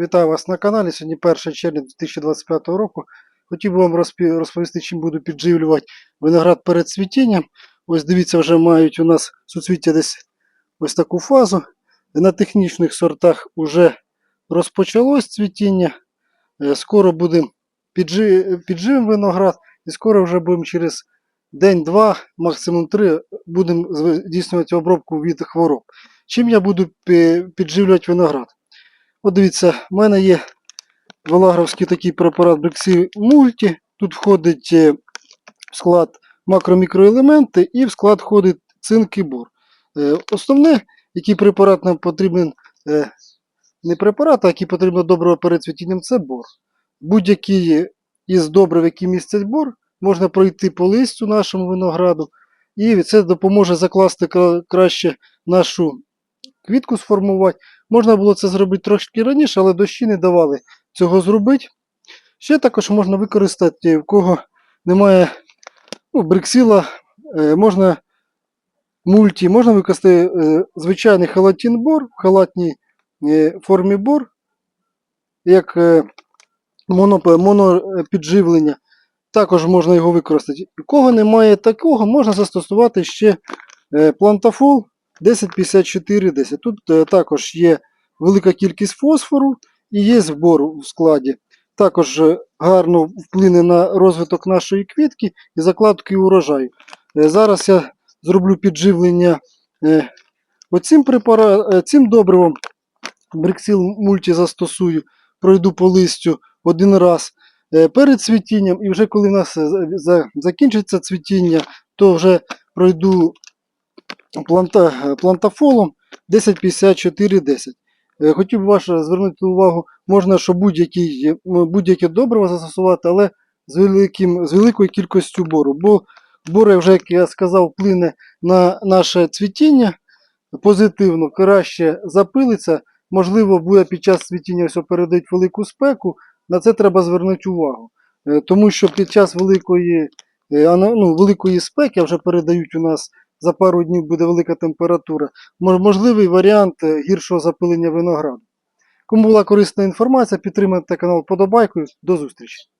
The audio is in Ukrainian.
Вітаю вас на каналі. Сьогодні 1 червня 2025 року. Хотів би вам розповісти, чим буду підживлювати виноград перед цвітінням. Ось дивіться, вже мають у нас суцвіття десь ось таку фазу. На технічних сортах вже розпочалось цвітіння. Е, Скоро будемо піджи... підживимо виноград і скоро вже будемо через день-два, максимум три, будемо здійснювати обробку від хвороб. Чим я буду підживлювати виноград? От дивіться, в мене є Велагровський такий препарат Брексі Мульті. Тут входить е, в склад макро-мікроелементи і в склад входить цинк і бор. Е, Основне, який препарат нам потрібен, е, не препарат, а який потрібно доброго перед цвітінням, це бор. Будь-який із добрив, які містять бор, можна пройти по листю нашому винограду, і це допоможе закласти краще нашу квітку сформувати. Можна було це зробити трошки раніше, але дощі не давали цього зробити. Ще також можна використати, в кого немає ну, бриксіла, е, можна мульті, можна використати е, звичайний халатін-бор, в халатній е, формі бор, як монопідживлення. Також можна його використати. У кого немає такого, можна застосувати ще плантафол 1054, 10. Тут е, також є велика кількість фосфору і є збор у складі. Також е, гарно вплине на розвиток нашої квітки і закладки урожаю. Е, зараз я зроблю підживлення оцим препара... цим добривом. Бриксіл мульті застосую, пройду по листю один раз перед цвітінням, і вже коли в нас закінчиться цвітіння, то вже пройду планта, плантафолом 105410. Е, Хотів би ваше звернути увагу, можна, що будь-яке добриво застосувати, але з, великим, з великою кількістю бору. Бо бор, вже, як я сказав, вплине на наше цвітіння позитивно, краще запилиться. Можливо, буде під час цвітіння все передають велику спеку. На це треба звернути увагу. Е, Тому що під час великої, е, ну, великої спеки, вже передають у нас за пару днів буде велика температура, можливий варіант е, гіршого запилення винограду. Кому була корисна інформація, підтримайте канал подобайкою. До зустрічі!